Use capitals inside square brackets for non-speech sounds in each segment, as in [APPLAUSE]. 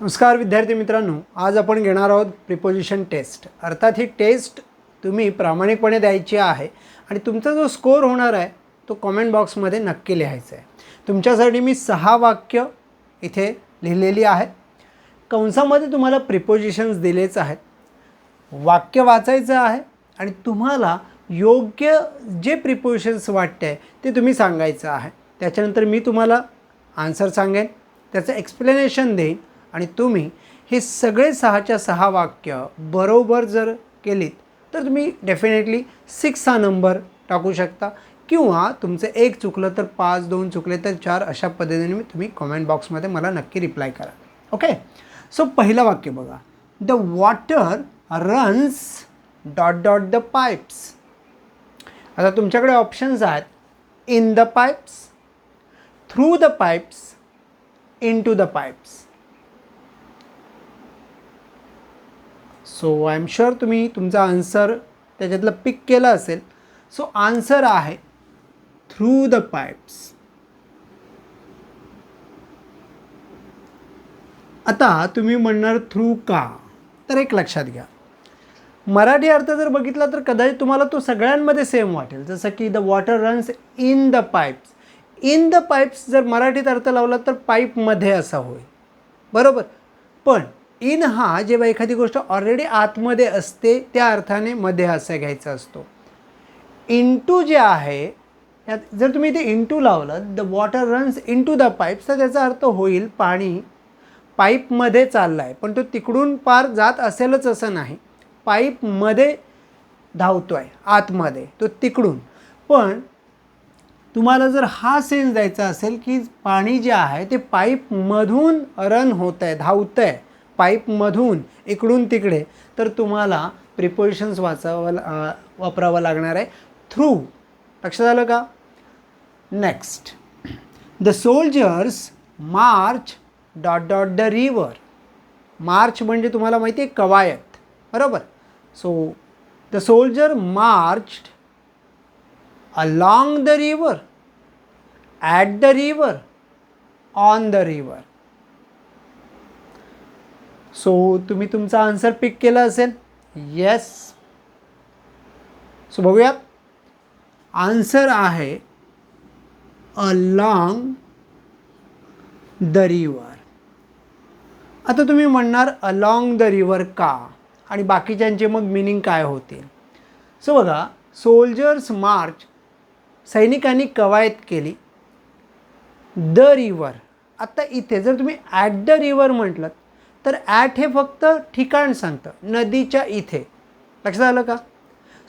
नमस्कार विद्यार्थी मित्रांनो. आज आपण घेणार आहोत प्रिपोजिशन टेस्ट अर्थात ही टेस्ट तुम्ही प्रामाणिकपणे द्यायची आहे आणि तुमचा जो स्कोअर होणार आहे तो कॉमेंट बॉक्समध्ये नक्की लिहायचा आहे. तुमच्यासाठी मी सहा वाक्य इथे लिहिलेली आहेत. कंसामध्ये तुम्हाला प्रिपोजिशन्स दिलेच आहेत. वाक्य वाचायचं आहे आणि तुम्हाला योग्य जे प्रिपोजिशन्स वाटते आहे ते तुम्ही सांगायचं आहे. त्याच्यानंतर मी तुम्हाला आन्सर सांगेन. त्याचं एक्सप्लेनेशन देईन. आणि तुम्ही हे सगळे सहाच्या सहा वाक्य बरोबर जर केलीत तर तुम्ही डेफिनेटली सिक्स हा नंबर टाकू शकता. किंवा तुमचं एक चुकलं तर पाच दोन चुकले तर चार अशा पद्धतीने तुम्ही कॉमेंट बॉक्समध्ये मला नक्की रिप्लाय करा. ओके सो पहिलं वाक्य बघा. The water runs dot dot the pipes आता तुमच्याकडे ऑप्शन्स आहेत. In the pipes through the pipes into the pipes so I am sure तुम्ही तुमचा आन्सर त्याच्यातलं पिक केलं असेल. सो आन्सर आहे थ्रू द पाईप्स आता तुम्ही म्हणणार थ्रू का? तर एक लक्षात घ्या. मराठी अर्थ जर बघितला तर कदाचित तुम्हाला तो सगळ्यांमध्ये सेम वाटेल. जसं की the water runs in the pipes in the pipes जर मराठीत अर्थ लावला तर पाईपमध्ये असा होईल. बरोबर? पण इन हा जेव्हा एखादी गोष्ट ऑलरेडी आतमध्ये असते त्या अर्थाने मध्ये असा घ्यायचा असतो. इंटू जे आहे त्यात जर तुम्ही इथे इंटू लावलं the water runs into the pipes तर त्याचा अर्थ होईल पाणी पाईपमध्ये चाललं आहे पण तो तिकडून पार जात असेलच असं नाही. पाईपमध्ये धावतो आहे आतमध्ये तो तिकडून. पण तुम्हाला जर हा सेन्स द्यायचा असेल की पाणी जे आहे ते पाईपमधून रन होत आहे धावतं आहे पाईपमधून इकडून तिकडे तर तुम्हाला प्रिपोजिशन्स वाचावं ला- वापरावं लागणार आहे. थ्रू लक्षात आलं का? Next the soldiers march dot dot the river march म्हणजे तुम्हाला माहिती आहे कवायत. बरोबर? So the soldier march along the river at the river on the river so तुम्ही तुमचा आन्सर पिक केला असेल? येस सो बघूया. आन्सर आहे अलॉंग द रिवर आता तुम्ही म्हणणार अलॉंग द रिवर का? आणि बाकीच्यांचे मग मिनिंग काय होतील? सो बघा. सोल्जर्स मार्च सैनिकांनी कवायत केली. द रिवर आत्ता इथे जर तुम्ही ॲट द रिवर म्हटलं तर ॲट हे फक्त ठिकाण सांगतं नदीच्या इथे. लक्षात आलं का?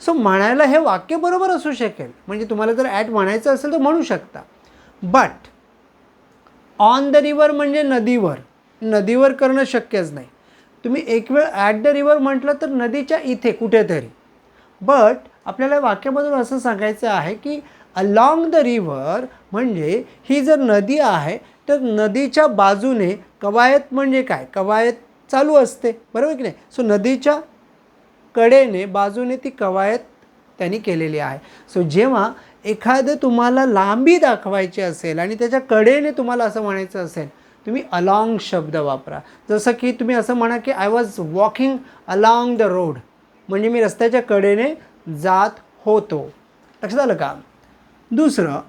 सो म्हणायला हे वाक्य बरोबर असू शकेल. म्हणजे तुम्हाला जर ॲट म्हणायचं असेल तर म्हणू शकता. बट ऑन द रिवर म्हणजे नदीवर. नदीवर करणं शक्यच नाही. तुम्ही एक वेळ ॲट द रिवर म्हटलं तर नदीच्या इथे कुठेतरी. बट आपल्याला वाक्यामधून असं सांगायचं आहे की अलॉंग द रिव्हर म्हणजे ही जर नदी आहे तर नदीच्या बाजूने कवायत म्हणजे काय? कवायत चालू असते. बरोबर की नाही? सो नदीच्या कडेने बाजूने ती कवायत त्यांनी केलेली आहे. सो जेव्हा एखादं तुम्हाला लांबी दाखवायची असेल आणि त्याच्या कडेने तुम्हाला असं म्हणायचं असेल तुम्ही अलॉंग शब्द वापरा. जसं की तुम्ही असं म्हणा की I was walking along the road म्हणजे मी रस्त्याच्या कडेने जात होतो. लक्षात आलं का? दुसरं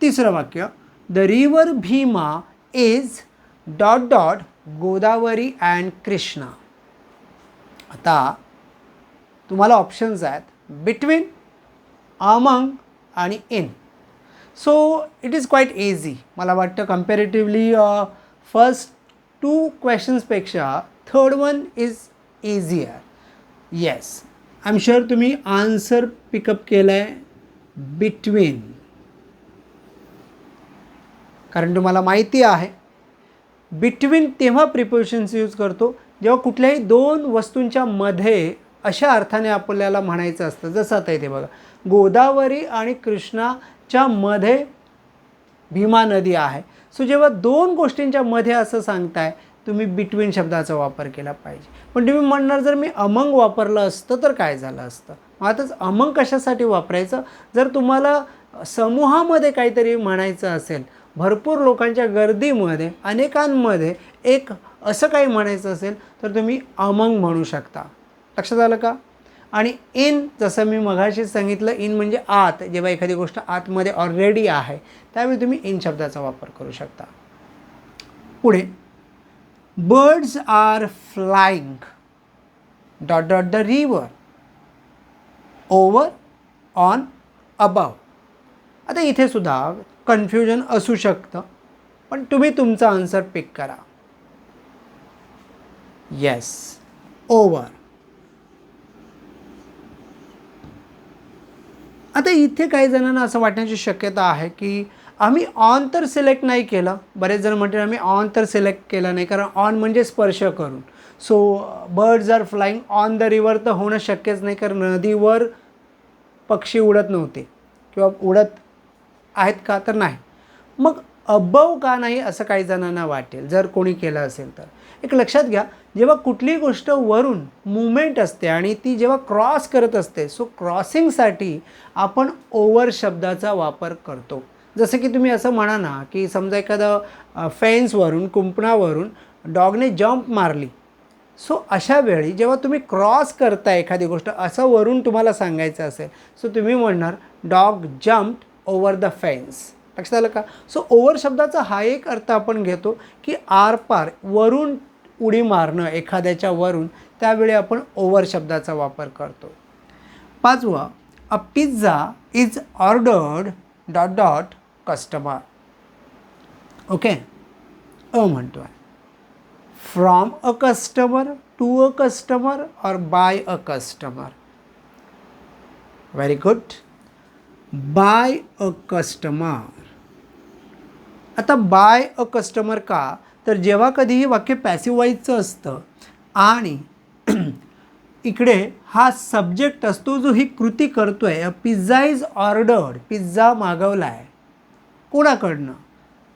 तिसरं वाक्य the river Bhima is dot dot Godavari and Krishna आता तुम्हाला ऑप्शन्स आहेत. बिटवीन अमंग आणि in so it is quite easy मला वाटतं comparatively first two क्वेश्चन्सपेक्षा third one is easier yes I am sure तुम्ही आन्सर पिकअप केलं आहे between कारण तुम्हाला माहिती आहे बिटवीन तेव्हा प्रिपोजिशन्स यूज करतो जेव्हा कुठल्याही दोन वस्तूंच्या मध्ये अशा अर्थाने आपल्याला म्हणायचं असतं. जसं आता इथे बघा गोदावरी आणि कृष्णाच्या मध्ये भीमा नदी आहे. सो जेव्हा दोन गोष्टींच्या मध्ये असं सांगताय तुम्ही बिटवीन शब्दाचा वापर केला पाहिजे. पण तुम्ही म्हणणार जर मी अमंग वापरलं असतं तर काय झालं असतं? मग आताच अमंग कशासाठी वापरायचं? जर तुम्हाला समूहामध्ये काहीतरी म्हणायचं असेल भरपूर लोकांच्या गर्दीमध्ये अनेकांमध्ये एक असं काही म्हणायचं असेल तर तुम्ही अमंग म्हणू शकता. लक्षात आलं का? आणि इन जसं मी मघाशीच सांगितलं इन म्हणजे आत जेव्हा एखादी गोष्ट आतमध्ये ऑलरेडी आहे त्यावेळी तुम्ही इन शब्दाचा वापर करू शकता. पुढे birds are flying dot dot the river over on above आता इथे सुद्धा कन्फ्युजन असू शकतं. पण तुम्ही तुमचा आन्सर पिक करा. येस ओवर आता इथे काही जणांना असं वाटण्याची शक्यता आहे की आम्ही ऑन तर सिलेक्ट नाही केलं. बरेच जण म्हणतील आम्ही ऑन तर सिलेक्ट केलं नाही. कारण ऑन म्हणजे स्पर्श करून. So birds are flying on the river तर होणं शक्यच नाही. कारण नदीवर पक्षी उडत नव्हते. किंवा उडत आहेत का तर नाही. मग अबव का नाही असं काही जणांना वाटेल. जर कोणी केलं असेल तर. एक लक्षात घ्या जेव्हा कुठलीही गोष्ट वरून मुवमेंट असते आणि ती जेव्हा क्रॉस करत असते सो क्रॉसिंगसाठी आपण ओवर शब्दाचा वापर करतो. जसं की तुम्ही असं म्हणा ना की समजा एखादं फेन्सवरून कुंपणावरून डॉगने जम्प मारली. सो अशा वेळी जेव्हा तुम्ही क्रॉस करता एखादी गोष्ट असं वरून तुम्हाला सांगायचं असेल सो तुम्ही म्हणणार dog jumped over the fence लक्षात आलं का? सो ओवर शब्दाचा हा एक अर्थ आपण घेतो की आरपार वरून उडी मारणं एखाद्याच्या वरून त्यावेळी आपण ओवर शब्दाचा वापर करतो. पाचवा a pizza is ordered dot dot customer okay a म्हणतो आहे from a customer to a customer or by a customer very good by a customer. आता बाय अ कस्टमर का? तर जेव्हा कधीही वाक्य पॅसिवाईजचं असतं आणि [CLEARS THROAT] इकडे हा सब्जेक्ट असतो जो ही कृती करतो आहे पिझ्झा इज ऑर्डर्ड पिझ्झा मागवला आहे कोणाकडनं?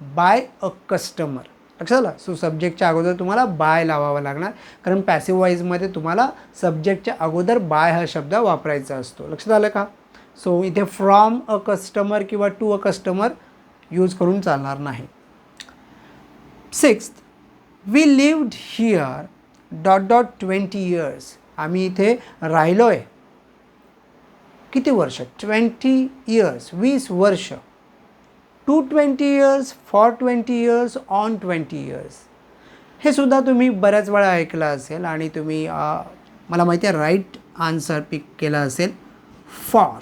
By a customer. लक्षात आलं? सो सब्जेक्टच्या अगोदर तुम्हाला बाय लावावा लागणार. कारण पॅसिव्ह वाईजमध्ये तुम्हाला सब्जेक्टच्या अगोदर बाय हा शब्द वापरायचा असतो. लक्षात आलं का? सो इथे फ्रॉम अ कस्टमर किंवा टू अ कस्टमर यूज करून चालणार नाही. Sixth we lived here dot dot twenty years आम्ही इथे राहिलो आहे किती वर्ष? ट्वेंटी इयर्स वीस वर्ष. To twenty years for twenty years on twenty years हे सुद्धा तुम्ही बऱ्याच वेळा ऐकलं असेल आणि तुम्ही मला माहिती आहे राईट आन्सर पिक केला असेल. फॉर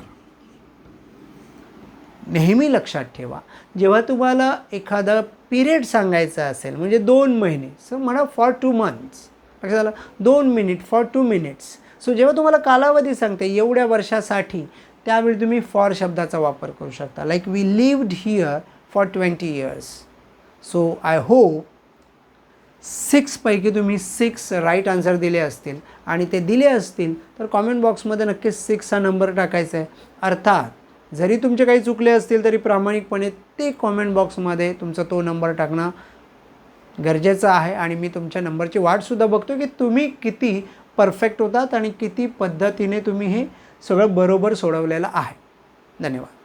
नेहमी लक्षात ठेवा. जेव्हा तुम्हाला एखादा पिरियड सांगायचा असेल म्हणजे दोन महिने सो म्हणा फॉर टू मंथ्स लक्षात आलं? दोन minute for two minutes so जेव्हा तुम्हाला कालावधी सांगते एवढ्या वर्षासाठी त्यावेळी तुम्ही फॉर शब्दाचा वापर करू शकता. Like we lived here for twenty years so I hope सिक्सपैकी तुम्ही सिक्स राईट आन्सर दिले असतील. आणि ते दिले असतील तर कॉमेंट बॉक्समध्ये नक्कीच सिक्स हा नंबर टाकायचा आहे. अर्थात जरी तुमचे काही चुकले असतील तरी प्रामाणिकपणे ते कॉमेंट बॉक्समध्ये तुमचा तो नंबर टाकणं गरजेचं आहे आणि मी तुमच्या नंबरची वाटसुद्धा बघतो की तुम्ही किती परफेक्ट होतात आणि किती पद्धतीने तुम्ही हे सगळं बरोबर सोडवलेलं आहे. धन्यवाद.